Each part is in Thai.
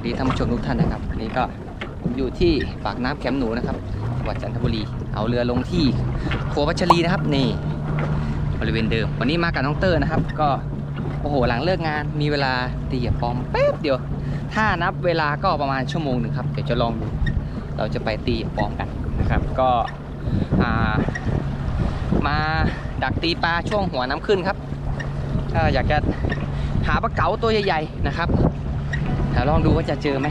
วัสดีท่านผู้ชมทุกท่านนะครับวันนี้ก็ผมอยู่ที่ปากน้ำแคมป์หนูนะครับจังหวัดจันทบุรี เอาเรือลงที่โครัวพัชรีนะครับ นี่บริเวณเดิม วันนี้มากับน้องเตอร์นะครับ ก็โอ้โหหลังเลิกงานมีเวลาตีเหยียบปอมแป๊บเดียว ถ้านับเวลาก็ประมาณชั่วโมงหนึ่งครับเดี๋ยวจะลองดูเราจะไปตีเหยียบปอมกันนะครับก็ามาดักตีปลาช่วงหัวน้ำขึ้นครับถ้าอยากจะหาปลาเก๋าตัวใหญ่ๆนะครับ เดี๋ยวลองดูว่าจะเจอไหม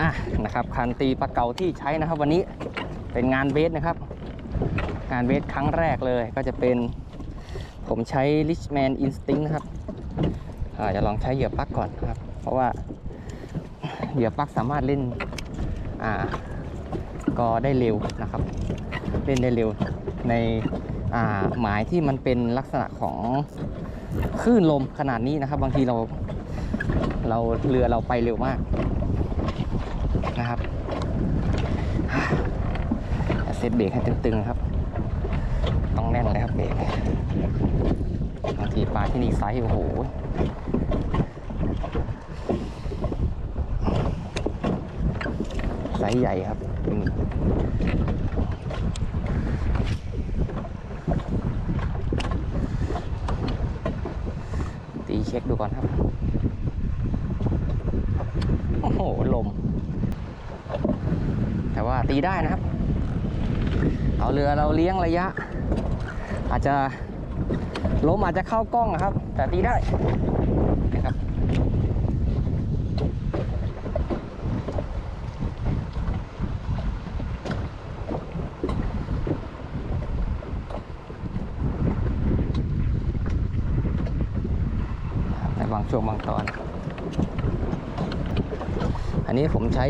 อะนะครับคันตีปลาเก๋าที่ใช้นะครับ วันนี้เป็นงานเบสนะครับ งานเบสครั้งแรกเลยก็จะเป็น ผมใช้ Richman Instinct นะครับอ่าจะลองใช้เหยื่อปลั๊กก่อนครับ เพราะว่าเหยื่อปลั๊กสามารถเล่นอ่าก็ได้เร็วนะครับ เล่นได้เร็วในอ่าหมายที่มันเป็นลักษณะของคลื่นลมขนาดนี้นะครับ บางทีเราเราเรือเราไปเร็วมาก นะครับเซตเบรกให้ตึงๆครับ ต้องแน่นเลยครับเบรกบางทีปลาที่นี่ไซส์โอ้โหไซส์ใหญ่ครับตีเช็คดูก่อนครับ โอ้โห ลม แต่ว่าตีได้นะครับ เอาเรือเราเลี้ยงระยะ อาจจะล้มอาจจะเข้ากล้องนะครับ แต่ตีได้นะครับในบางช่วงบางตอน อันนี้ผมใช้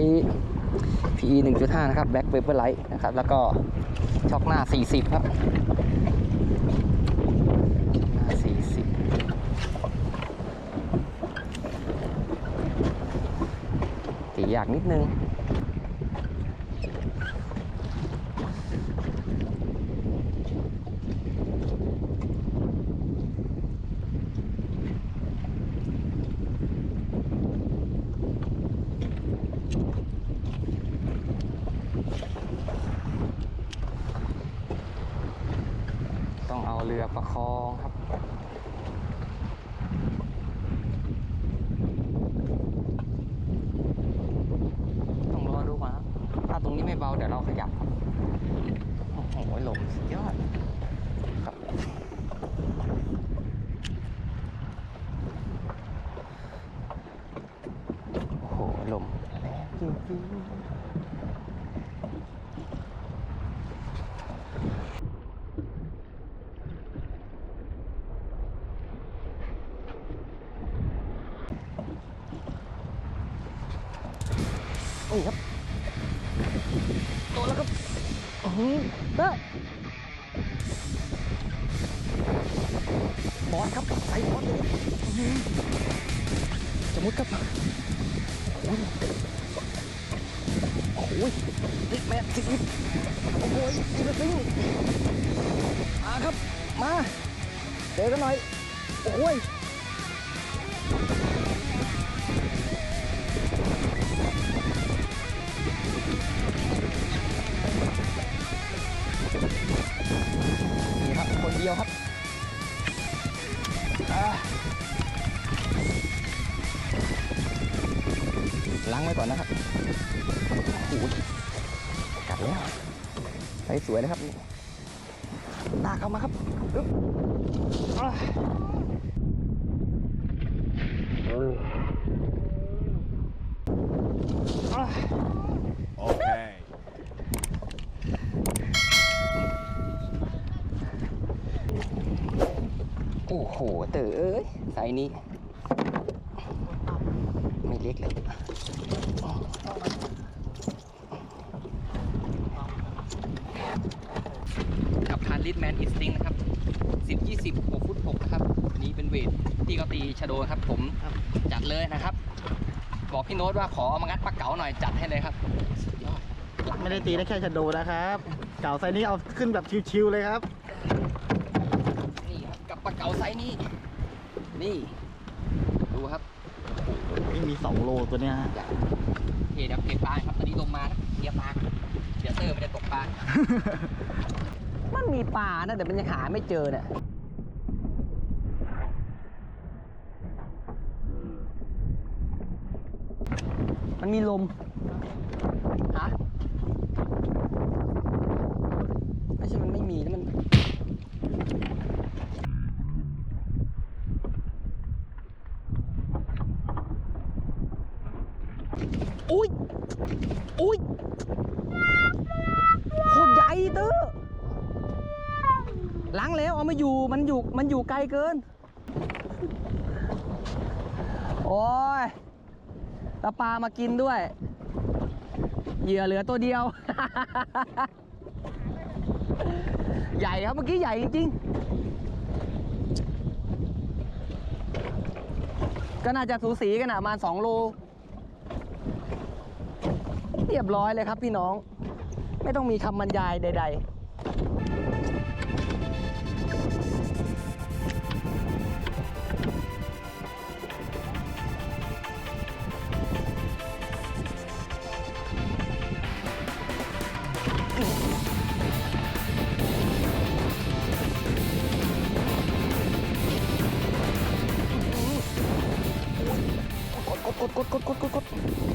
PE 1.5 นะครับ Black Paper Light นะครับ แล้วก็ช็อกหน้า 40 ครับหน้า 40ตียากนิดนึง ต้องเอาเรือประคองครับ ต้องรอดูก่อนครับถ้าตรงนี้ไม่เบาเดี๋ยวเราขยับครับโอ้โหลมสุดยอดครับ โอ้โห ลมแรงจริงๆ นี่ครับโดนแล้วครับ อือหือได้บอสครับใส่บอสเลยอื้อสมมติครับโอ้ยโอ้ยลิกแมนสิบโอ้โหอีกระซิงมาครับ มา เจอกันหน่อย โอ้ยางไว้ก่อนนะครับโอ้โหกัดแล้วใส่สวยเลยครับนี่ลากเข้ามาครับโอ่าอ่า Okay. โอ้โหเต๋อเอ้ยไซส์นี้ ไม่เล็กเลยกับคาร์ลิสแมนอินสติ้งนะครับ 10 20 6ฟุต6นะครับ นี่เป็นเวทที่เขาตีชะโดครับผมจัดเลยนะครับ บอกพี่โน้ตว่าขอเอามางัดปลาเก๋าหน่อยจัดให้เลยครับสุดยอดไม่ได้ตีได้แค่ชะโดนะครับ เก่าไซส์นี้เอาขึ้นแบบชิวๆเลยครับ นี่ครับกับปลาเก๋าไซส์นี้ นี่ ดูครับ นี่มี2โลตัวเนี้ยฮะอยากเดี๋ยวเก็บปลาครับตอนนี้ลงมานะเคลียร์ปลาเดี๋ยวเตอร์ไม่ได้ตกปลา มันมีปลานะแต่มันยังหาไม่เจอเนี่ยมันมีลม ฮะ ไม่ใช่มันไม่มีแล้วมัน อุ้ยอุ้ยโคตรใหญ่ตอร์ล้างแล้วเอามาอยู่มันอยู่มันอยู่ไกลเกิน โอ้ยตาปลามากินด้วย เหยื่อเหลือตัวเดียว ใหญ่ครับเมื่อกี้ใหญ่จริงๆ ก็น่าจะสูสีกันอะประมาณ2โล เรียบร้อยเลยครับพี่น้อง ไม่ต้องมีคำบรรยายใด ๆกดกดกดกดกดกดกด